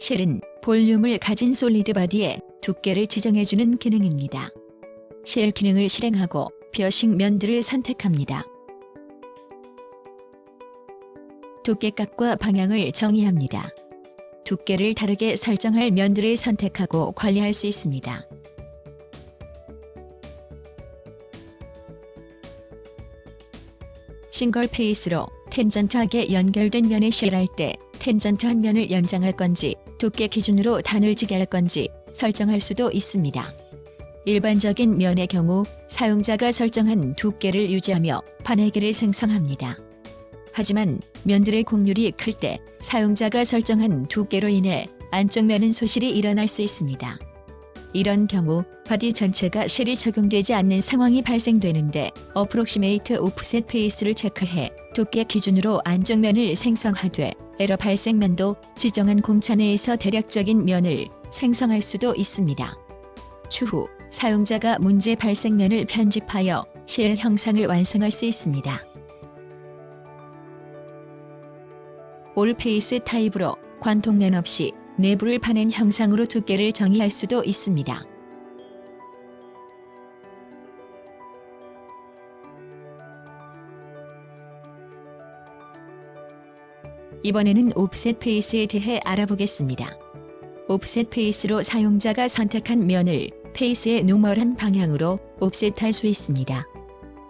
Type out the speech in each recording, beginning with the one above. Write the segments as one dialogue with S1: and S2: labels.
S1: 실은 볼륨을 가진 솔리드 바디에 두께를 지정해주는 기능입니다. 실 기능을 실행하고 벼식 면들을 선택합니다. 두께값과 방향을 정의합니다. 두께를 다르게 설정할 면들을 선택하고 관리할 수 있습니다. 싱글 페이스로 텐전트하게 연결된 면에 쉘할 때 텐전트 한 면을 연장할 건지 두께 기준으로 다늘지게 할 건지 설정할 수도 있습니다. 일반적인 면의 경우 사용자가 설정한 두께를 유지하며 바늘기를 생성합니다. 하지만 면들의 곡률이 클 때 사용자가 설정한 두께로 인해 안쪽 면은 소실이 일어날 수 있습니다. 이런 경우 바디 전체가 실이 적용되지 않는 상황이 발생되는데 어프록시메이트 오프셋 페이스를 체크해 두께 기준으로 안쪽 면을 생성하되 에러 발생면도 지정한 공차 내에서 대략적인 면을 생성할 수도 있습니다. 추후 사용자가 문제 발생면을 편집하여 실 형상을 완성할 수 있습니다. 올 페이스 타입으로 관통면 없이 내부를 파낸 형상으로 두께를 정의할 수도 있습니다. 이번에는 옵셋 페이스에 대해 알아보겠습니다. 옵셋 페이스로 사용자가 선택한 면을 페이스의 노멀한 방향으로 옵셋할 수 있습니다.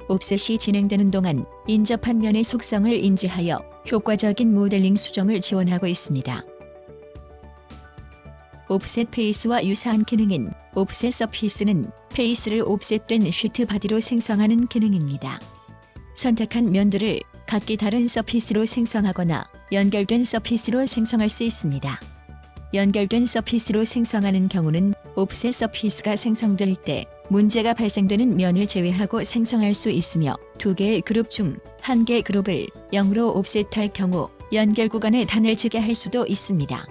S1: 옵셋이 진행되는 동안 인접한 면의 속성을 인지하여 효과적인 모델링 수정을 지원하고 있습니다. 옵셋 페이스와 유사한 기능인 옵셋 서피스는 페이스를 옵셋된 슈트 바디로 생성하는 기능입니다. 선택한 면들을 각기 다른 서피스로 생성하거나 연결된 서피스로 생성할 수 있습니다. 연결된 서피스로 생성하는 경우는 옵셋 서피스가 생성될 때 문제가 발생되는 면을 제외하고 생성할 수 있으며 두 개의 그룹 중 한 개 그룹을 0으로 옵셋할 경우 연결 구간에 단을 지게 할 수도 있습니다.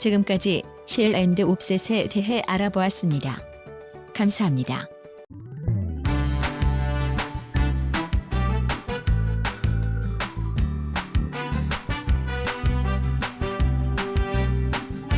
S1: 지금까지 실 앤드 옵셋에 대해 알아보았습니다. 감사합니다.